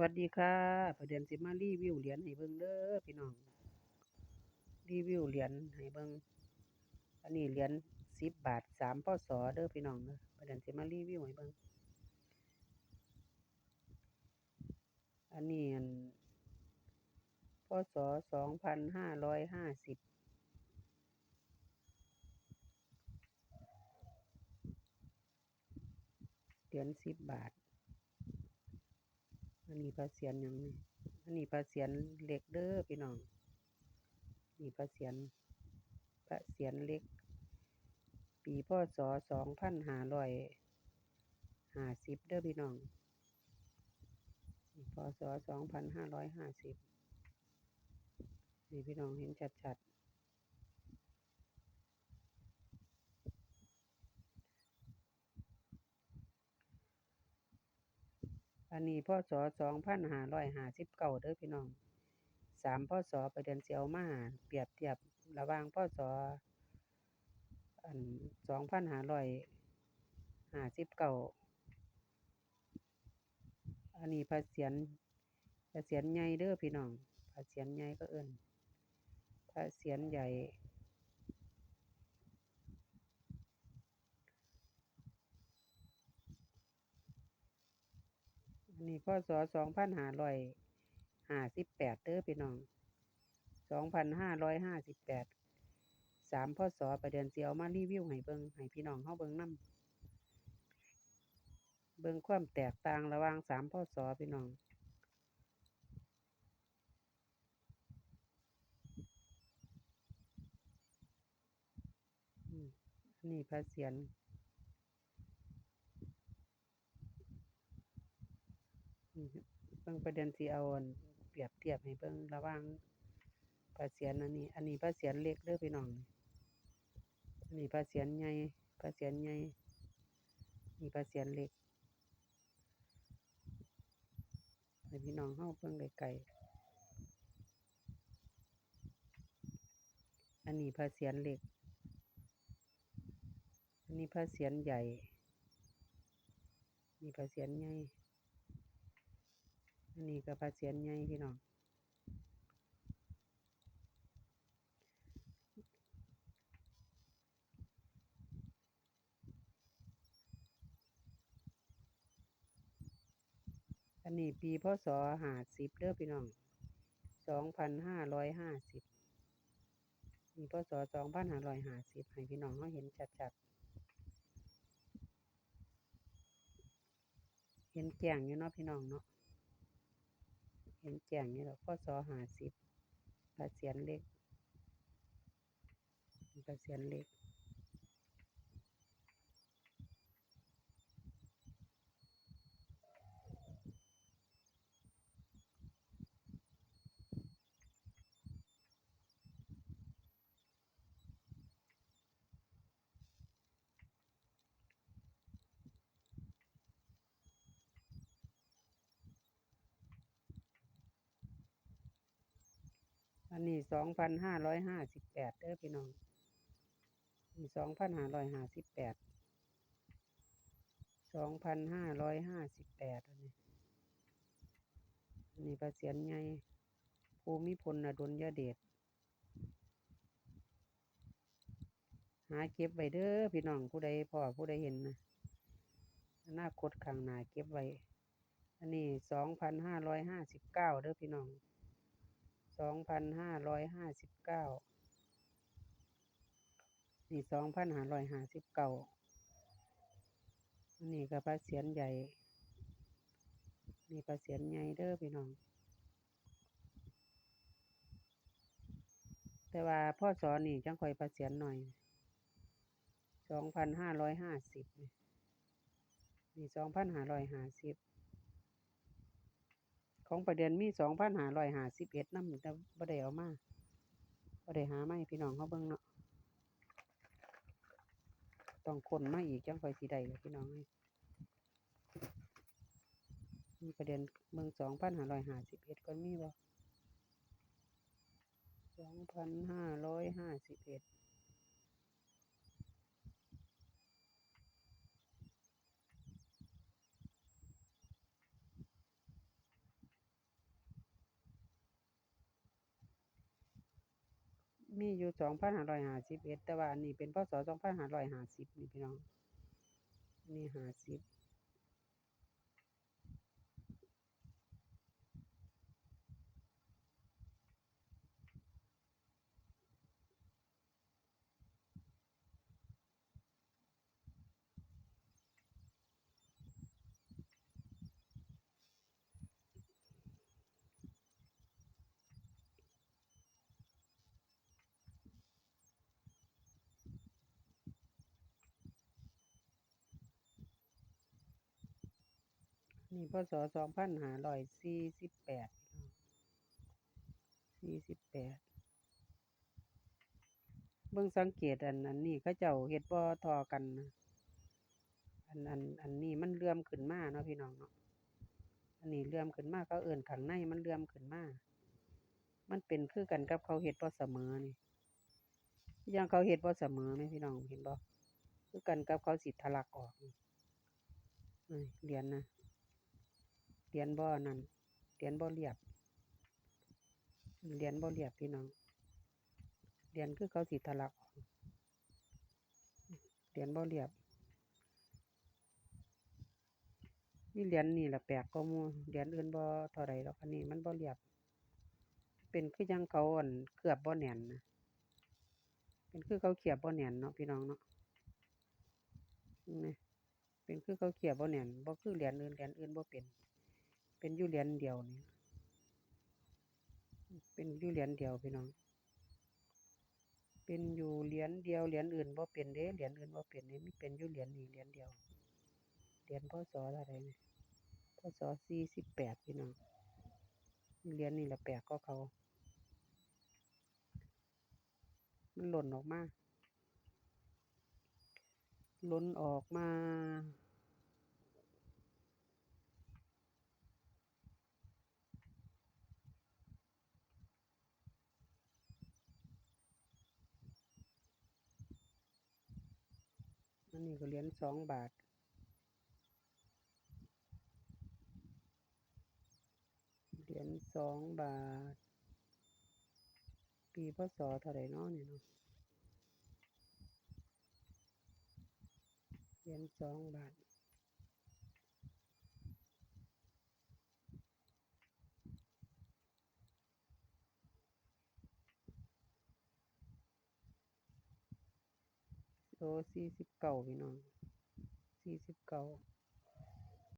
วัสดีค่ะประเด็นสิมารีวิวเหรียญให้เบิ่งเด้อพี่น้อง รีวิวเหรียญให้เบิ่งอันนี้เหรียญสิบบาทสามพศเด้อพี่น้องเด้อประเด็นสิมารีวิวให้เบิ่งอันนี้อันพศสองพันห้าร้อยห้าสิบเหรียญสิบบาท อันนี้พระเศียรหยังนี่อันนี้พระเศียรเล็กเด้อพี่น้องนี่พระเศียรพระเศียรเล็ก ปีพศสองพันห้าร้อยห้าสิบเด้อพี่น้องพศสองพันห้าร้อยห้าสิบนี่พี่น้องเห็นชัดๆ อันนี้พศสอสองพันหาร้อยหาสิบเก้าเด้อพี่น้องสามพศประเดือนเสียวมาเปรียบเทียบระหว่างพศอันสองพันหาร้อยหาสิบเก้าอันนี้พระเศียรพระเศียรใหญ่เด้อพี่น้องพระเศียรใหญ่ก็เอิ้นพระเศียรใหญ่ อั นนี้พศสองพันห้าร้อยห้าสิบแปดเด้อพี่น้องสองพันห้าร้อยห้าสิบแปดสามพศประเดือนสิเอามารีวิวให้เบิงให้พี่น้องเฮาเบิงนำเบิงความแตกต่างระหว่างสามพศพี่น้องนนี้พระเศียร อืม เบิ่งประเด็นสิเอาอันเปรียบเทียบให้เบิ่งระหว่างพระเศียรอันนี้ อันนี้พระเศียรเล็กเด้อพี่น้องอันนี้พระเศียรใหญ่พระเศียรใหญ่นี่พระเศียรเล็กให้พี่น้องเฮาเบิ่งไกลๆอันนี้พระเศียรเล็ก อันนี้พระเศียรใหญ่นี่พระเศียรใหญ่ อันนี้ก็พระเศียรใหญ่พี่น้องอันนี้ปีพศห้าสิบเด้อพี่น้องสองพันห้าร้อยห้าสิบนี่พศสองพันห้าร้อยห้าสิบให้พี่น้องเขาเห็นชัดๆ เห็นแจ้งอยู่เนาะพี่น้องเนาะ เห็นแจ้งอยู่แล้อสอหาสิบพระเศียรเล็กพระเศียรเล็ก นนี้สองพันห้าร้อยห้าสิบแปดเด้อพี่น้องนี่สองพันห้าร้อยห้าสิบแปดสองพันห้าร้อยห้าสิบแปดอันนี้นนี้พระเศียรใหญ่ภูมิพลอดุลยเดชหาเก็บไว้เด้อพี่น้องผู้ใดพ่อผู้ใดเห็นนะอนาคตข้างหน้าเก็บไว้อันนี้สองพันห้าร้อยห้าสิบเก้าเด้อพี่น้อง สองพันห้าร้อยห้าสิบเก้านี่สองพันห้าร้อยห้าสิบเก้านนี้ก็พระเศียรใหญ่ นี่พระเศียรใหญ่เด้อพี่น้อง แต่ว่าพ่อสอนนี่จังค่อยพระเศียรหน่อยสองพันห้าร้อยห้าสิบนี่สองพันห้าร้อยห้าสิบ ของประเด็นมีสองพันหาร้อยหาสิบเอ็ดนำแต่บ่ได้เอามาบ่ได้หามาให้พี่น้องเขาเบิ่งเนาะต้องคนมาอีกจังค่อยสิได้ล่ะพี่น้องเอ้ยมีประเด็นเบิ่งสองพันห้าร้อยห้าสิบเอ็ดก่อนมีบ่สองพันห้าร้อยห้าสิบเอ็ด มีอยู่สองพันห้าร้อยห้าสิบเอ็ดแต่ว่าอันนี้เป็นพศสองพันห้าร้อยห้าสิบนี่พี่น้อง นี่ห้าสิบ นี่พศสองพันห้าร้อยสี่สิบแปดสี่สิบแปดเบิ่งสังเกตอันอันนี้เขาเจ้าเฮ็ดบ่ทอกันนะอันอันอันนี้มันเลื่อมขึ้นมาเนาะพี่น้องเนาะอันนี้เลื่อมขึ้นมาเขาเอิ้นข้างในมันเลื่อมขึ้นมา มันเป็นคือกันกับเขาเฮ็ดบ่เสมอนี่อย่างเขาเฮ็ดบ่เสมอแม่พี่น้องเห็นบ่คือกันกับเขาสิทะลักออกนี่เหรียญนะ เหรียญบ่นั่นเหรียญบ่เรียบเหรียญบ่เรียบพี่น้องเหรียญคือเขาสิทะลักเหรียญบ่เรียบมีเหรียญนี่แหละแปลกกว่าหมู่เหรียญอื่นบ่เท่าใดดอกอันนี้มันบ่เรียบ เป็นคือจั่งเขาอั่นเคลือบบ่แน่นนะเป็นคือเขาเขียบบ่แน่นเนาะพี่น้องเนาะนี่เป็นคือเขาเขียบบ่แน่นบ่คือเหรียญอื่นเหรียญอื่นบ่เป็น เป็นอยู่เหรียญเดียวนี่เป็นอยู่เหรียญเดียวพี่น้อง เป็นอยู่เหรียญเดียวเหรียญอื่นบ่เป็นเด้เหรียญอื่นบ่เป็นเด้มีเป็นอยู่เหรียญนี้เหรียญเดียวเหรียญพศเท่าใดนี่ยพศสี่สิบแปดพี่น้องเหรียญนี่ละแปลกกว่าเขา มันหล่นออกมาหล่นออกมา นนี้ก็เหรียญสองบาท เหรียญสองบาท ปีพศเท่าไรเนาะนี่เนาะเหรียญสองบาท โลสี่สิบเก้าพี่น้องสี่สิบเก้า